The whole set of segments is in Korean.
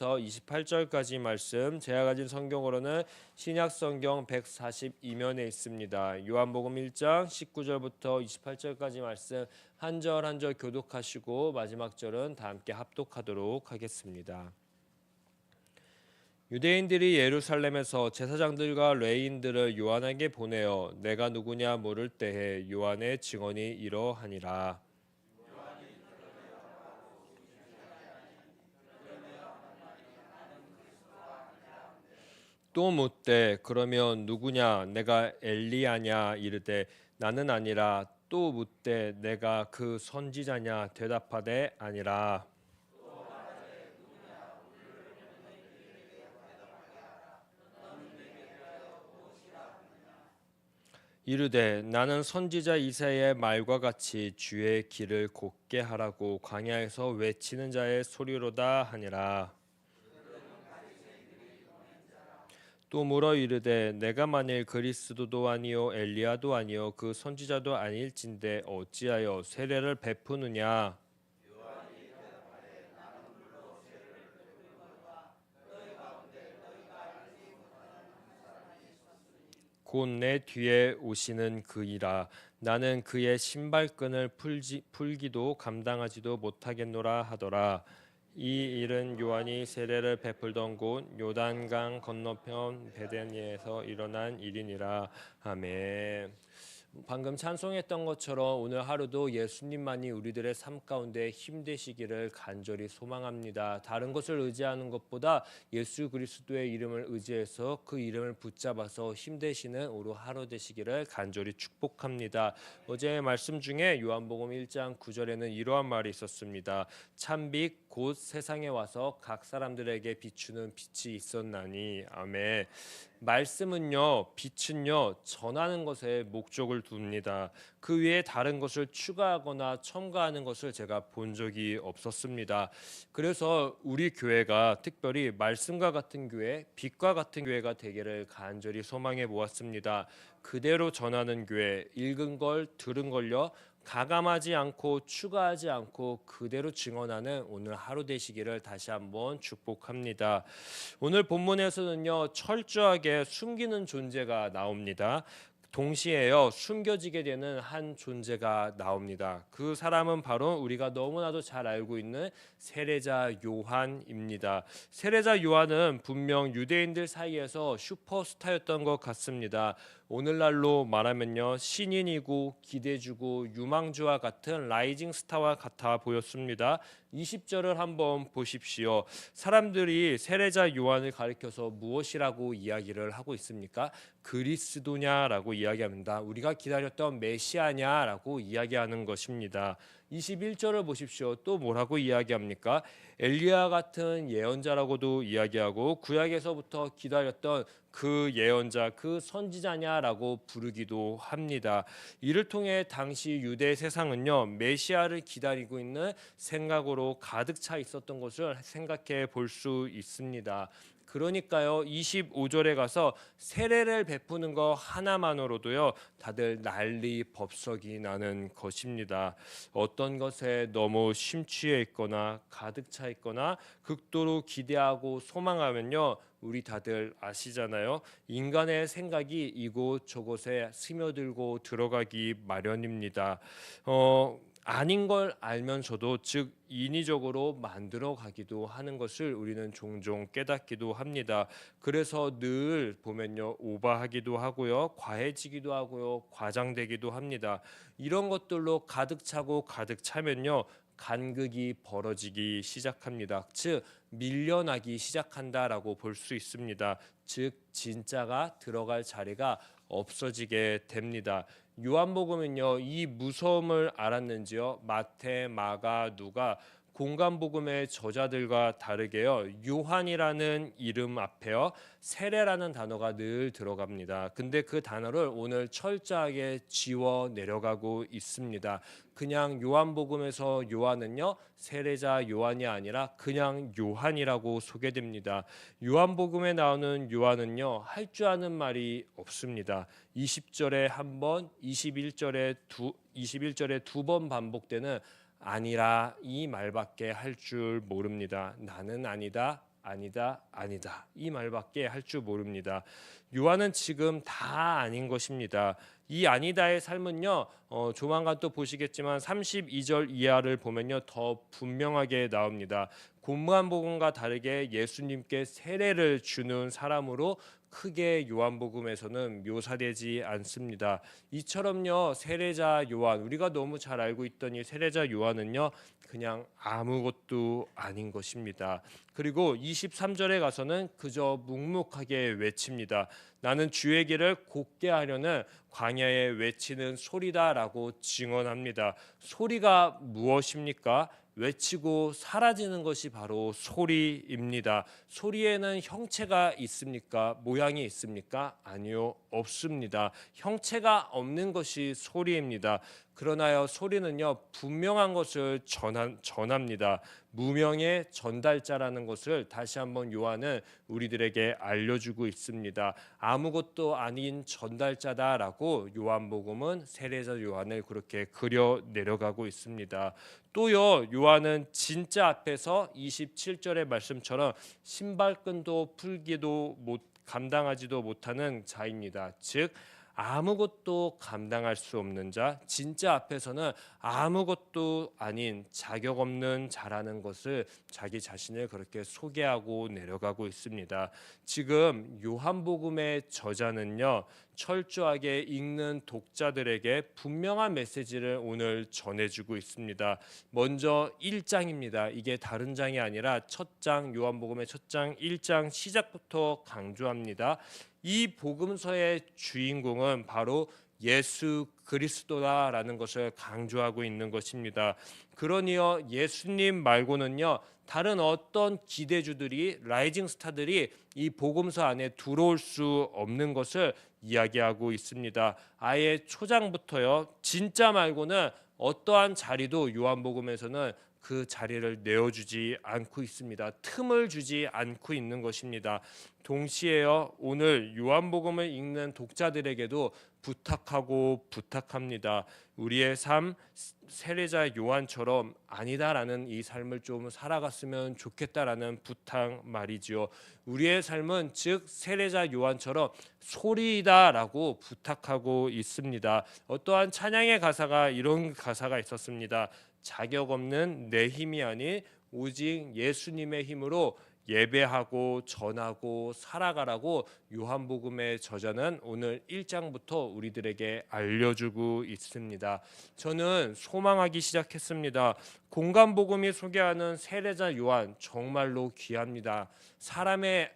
19절부터 28절까지 말씀 제가 가진 성경으로는 신약 성경 142면에 있습니다. 요한복음 1장 19절부터 28절까지 말씀 한 절 한 절 교독하시고 마지막 절은 다 함께 합독하도록 하겠습니다. 유대인들이 예루살렘에서 제사장들과 레인들을 요한에게 보내어 내가 누구냐 물을 때에 요한의 증언이 이러하니라. 또 묻되 그러면 누구냐? 내가 엘리야냐? 이르되 나는 아니라 또 묻되 내가 그 선지자냐? 대답하되 아니라. 이르되 나는 선지자 이사야의 말과 같이 주의 길을 곧게 하라고 광야에서 외치는 자의 소리로다 하니라 또 물어 이르되 내가 만일 그리스도도 아니요 엘리야도 아니요 그 선지자도 아닐진데 어찌하여 세례를 베푸느냐? 곧내 뒤에 오시는 그이라. 나는 그의 신발끈을 풀지, 풀기도 감당하지도 못하겠노라 하더라 이 일은 요한이 세례를 베풀던 곳 요단강 건너편 베데니에서 일어난 일이니라 아멘. 방금 찬송했던 것처럼 오늘 하루도 예수님만이 우리들의 삶 가운데 힘되시기를 간절히 소망합니다. 다른 것을 의지하는 것보다 예수 그리스도의 이름을 의지해서 그 이름을 붙잡아서 힘되시는 오늘 하루 되시기를 간절히 축복합니다. 어제 말씀 중에 요한복음 1장 9절에는 이러한 말이 있었습니다. 참빛 곧 세상에 와서 각 사람들에게 비추는 빛이 있었나니 아멘. 말씀은요, 빛은요, 전하는 것에 목적을 둡니다. 그 위에 다른 것을 추가하거나 첨가하는 것을 제가 본 적이 없었습니다. 그래서 우리 교회가 특별히 말씀과 같은 교회, 빛과 같은 교회가 되기를 간절히 소망해 보았습니다. 그대로 전하는 교회, 읽은 걸, 들은 걸요, 가감하지 않고 추가하지 않고 그대로 증언하는 오늘 하루 되시기를 다시 한번 축복합니다. 오늘 본문에서는요 철저하게 숨기는 존재가 나옵니다. 동시에요 숨겨지게 되는 한 존재가 나옵니다. 그 사람은 바로 우리가 너무나도 잘 알고 있는 세례자 요한입니다. 세례자 요한은 분명 유대인들 사이에서 슈퍼스타였던 것 같습니다. 오늘날로 말하면요 신인이고 기대주고 유망주와 같은 라이징 스타와 같아 보였습니다. 20절을 한번 보십시오. 사람들이 세례자 요한을 가리켜서 무엇이라고 이야기를 하고 있습니까? 그리스도냐라고 이야기합니다. 우리가 기다렸던 메시아냐라고 이야기하는 것입니다. 21절을 보십시오. 또 뭐라고 이야기합니까? 엘리야 같은 예언자라고도 이야기하고 구약에서부터 기다렸던 그 예언자, 그 선지자냐라고 부르기도 합니다. 이를 통해 당시 유대 세상은요 메시아를 기다리고 있는 생각으로 가득 차 있었던 것을 생각해 볼 수 있습니다. 그러니까요 25절에 가서 세례를 베푸는 거 하나만으로도요 다들 난리 법석이 나는 것입니다. 어떤 것에 너무 심취해 있거나 가득 차 있거나 극도로 기대하고 소망하면요 우리 다들 아시잖아요. 인간의 생각이 이곳 저곳에 스며들고 들어가기 마련입니다. 어 아닌 걸 알면서도 즉 인위적으로 만들어 가기도 하는 것을 우리는 종종 깨닫기도 합니다. 그래서 늘 보면요 오바하기도 하고요 과해지기도 하고요 과장되기도 합니다. 이런 것들로 가득 차고 가득 차면요 간극이 벌어지기 시작합니다. 즉 밀려나기 시작한다라고 볼 수 있습니다. 즉 진짜가 들어갈 자리가 없어지게 됩니다. 요한복음은요 이 무서움을 알았는지요? 마태, 마가, 누가 공간복음의 저자들과 다르게요 요한이라는 이름 앞에요 세례라는 단어가 늘 들어갑니다. 근데 그 단어를 오늘 철저하게 지워 내려가고 있습니다. 그냥 요한복음에서 요한은요 세례자 요한이 아니라 그냥 요한이라고 소개됩니다. 요한복음에 나오는 요한은요 할 줄 아는 말이 없습니다. 20절에 한 번, 21절에 두 21절에 두 번 반복되는 아니라 이 말밖에 할 줄 모릅니다. 나는 아니다. 아니다 아니다 이 말밖에 할 줄 모릅니다. 요한은 지금 다 아닌 것입니다. 이 아니다의 삶은요 어, 조만간 또 보시겠지만 32절 이하를 보면요 더 분명하게 나옵니다. 고무한복음과 다르게 예수님께 세례를 주는 사람으로 크게 요한복음에서는 묘사되지 않습니다. 이처럼요 세례자 요한 우리가 너무 잘 알고 있던 이 세례자 요한은요 그냥 아무것도 아닌 것입니다. 그리고 23절에 가서는 그저 묵묵하게 외칩니다. 나는 주의 길을 곧게 하려는 광야에 외치는 소리다라고 증언합니다. 소리가 무엇입니까? 외치고 사라지는 것이 바로 소리입니다. 소리에는 형체가 있습니까? 모양이 있습니까? 아니요, 없습니다. 형체가 없는 것이 소리입니다. 그러나요, 소리는요, 분명한 것을 전한, 전합니다. 무명의 전달자라는 것을 다시 한번 요한은 우리들에게 알려주고 있습니다. 아무것도 아닌 전달자다라고 요한복음은 세례자 요한을 그렇게 그려 내려가고 있습니다. 또요 요한은 진짜 앞에서 27절의 말씀처럼 신발끈도 풀기도 못 감당하지도 못하는 자입니다. 즉 아무것도 감당할 수 없는 자, 진짜 앞에서는 아무것도 아닌 자격 없는 자라는 것을 자기 자신을 그렇게 소개하고 내려가고 있습니다. 지금 요한복음의 저자는요, 철저하게 읽는 독자들에게 분명한 메시지를 오늘 전해주고 있습니다. 먼저 1장입니다. 이게 다른 장이 아니라 첫 장, 요한복음의 첫 장 1장 시작부터 강조합니다. 이 복음서의 주인공은 바로 예수 그리스도다라는 것을 강조하고 있는 것입니다. 그러니요 예수님 말고는요 다른 어떤 기대주들이 라이징 스타들이 이 복음서 안에 들어올 수 없는 것을 이야기하고 있습니다. 아예 초장부터요 진짜 말고는 어떠한 자리도 요한복음에서는 그 자리를 내어주지 않고 있습니다. 틈을 주지 않고 있는 것입니다. 동시에요 오늘 요한복음을 읽는 독자들에게도 부탁하고 부탁합니다. 우리의 삶 세례자 요한처럼 아니다라는 이 삶을 좀 살아갔으면 좋겠다라는 부탁 말이지요. 우리의 삶은 즉 세례자 요한처럼 소리다라고 부탁하고 있습니다. 어떠한 찬양의 가사가 이런 가사가 있었습니다. 자격 없는 내 힘이 아닌 오직 예수님의 힘으로 예배하고 전하고 살아가라고 요한복음의 저자는 오늘 1장부터 우리들에게 알려주고 있습니다. 저는 소망하기 시작했습니다. 공간복음이 소개하는 세례자 요한 정말로 귀합니다. 사람의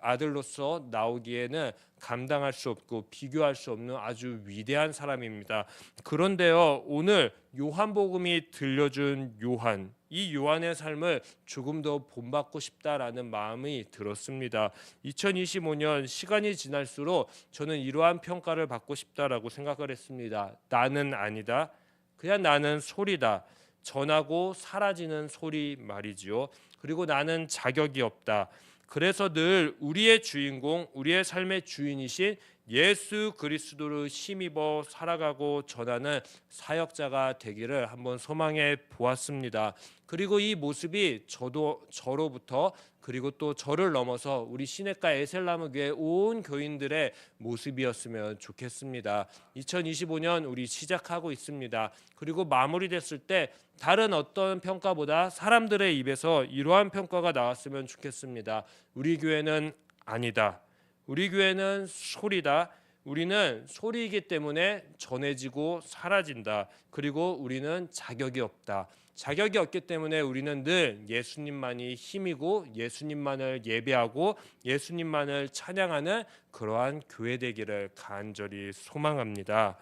아들로서 나오기에는 감당할 수 없고 비교할 수 없는 아주 위대한 사람입니다. 그런데요, 오늘 요한복음이 들려준 요한, 이 요한의 삶을 조금 더 본받고 싶다라는 마음이 들었습니다. 2025년 시간이 지날수록 저는 이러한 평가를 받고 싶다라고 생각을 했습니다. 나는 아니다. 그냥 나는 소리다. 전하고 사라지는 소리 말이지요. 그리고 나는 자격이 없다. 그래서 늘 우리의 주인공, 우리의 삶의 주인이신 예수 그리스도를 힘입어 살아가고 전하는 사역자가 되기를 한번 소망해 보았습니다. 그리고 이 모습이 저도 저로부터 그리고 또 저를 넘어서 우리 시내가 에셀나무 교회 온 교인들의 모습이었으면 좋겠습니다. 2025년 우리 시작하고 있습니다. 그리고 마무리됐을 때 다른 어떤 평가보다 사람들의 입에서 이러한 평가가 나왔으면 좋겠습니다. 우리 교회는 아니다. 우리 교회는 소리다. 우리는 소리이기 때문에 전해지고 사라진다. 그리고 우리는 자격이 없다. 자격이 없기 때문에 우리는 늘 예수님만이 힘이고 예수님만을 예배하고 예수님만을 찬양하는 그러한 교회 되기를 간절히 소망합니다.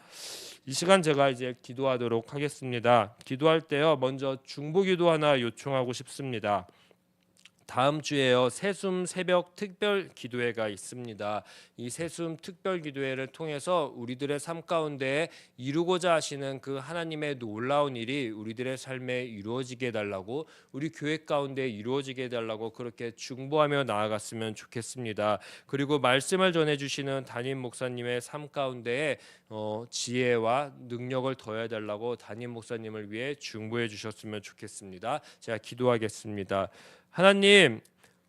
이 시간 제가 이제 기도하도록 하겠습니다. 기도할 때요. 먼저 중보 기도 하나 요청하고 싶습니다. 다음 주에요 새숨 새벽 특별 기도회가 있습니다. 이 새숨 특별 기도회를 통해서 우리들의 삶 가운데 이루고자 하시는 그 하나님의 놀라운 일이 우리들의 삶에 이루어지게 해 달라고 우리 교회 가운데 이루어지게 해 달라고 그렇게 중보하며 나아갔으면 좋겠습니다. 그리고 말씀을 전해 주시는 담임 목사님의 삶 가운데 어, 지혜와 능력을 더해 달라고 담임 목사님을 위해 중보해 주셨으면 좋겠습니다. 제가 기도하겠습니다. 하나님,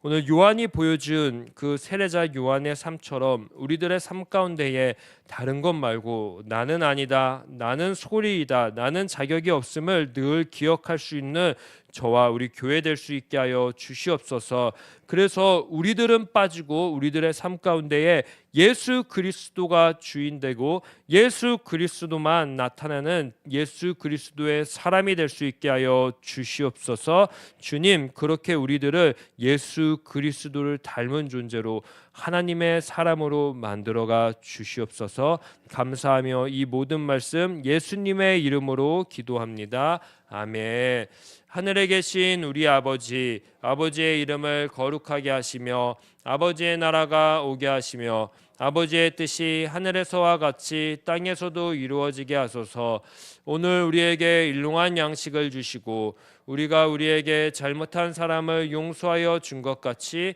오늘 요한이 보여준 그 세례자 요한의 삶처럼 우리들의 삶 가운데에 다른 것 말고 나는 아니다, 나는 소리이다, 나는 자격이 없음을 늘 기억할 수 있는 저와 우리 교회 될 수 있게 하여 주시옵소서. 그래서 우리들은 빠지고 우리들의 삶 가운데에 예수 그리스도가 주인 되고 예수 그리스도만 나타나는 예수 그리스도의 사람이 될 수 있게 하여 주시옵소서. 주님 그렇게 우리들을 예수 그리스도를 닮은 존재로 하나님의 사람으로 만들어가 주시옵소서. 감사하며 이 모든 말씀 예수님의 이름으로 기도합니다. 아멘. 하늘에 계신 우리 아버지, 아버지의 이름을 거룩하게 하시며 아버지의 나라가 오게 하시며 아버지의 뜻이 하늘에서와 같이 땅에서도 이루어지게 하소서. 오늘 우리에게 일용한 양식을 주시고 우리가 우리에게 잘못한 사람을 용서하여 준 것 같이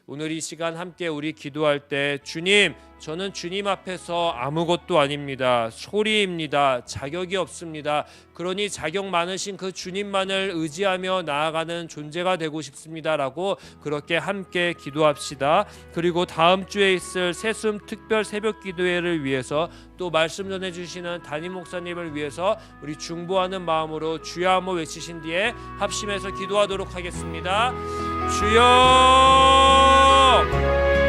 오늘 이 시간 함께 우리 기도할 때 주님, 저는 주님 앞에서 아무것도 아닙니다. 소리입니다. 자격이 없습니다. 그러니 자격 많으신 그 주님만을 의지하며 나아가는 존재가 되고 싶습니다라고 그렇게 함께 기도합시다. 그리고 다음 주에 있을 새숨 특별 새벽 기도회를 위해서 또 말씀 전해 주시는 담임 목사님을 위해서 우리 중보하는 마음으로 주여 한번 외치신 뒤에 합심해서 기도하도록 하겠습니다. 주여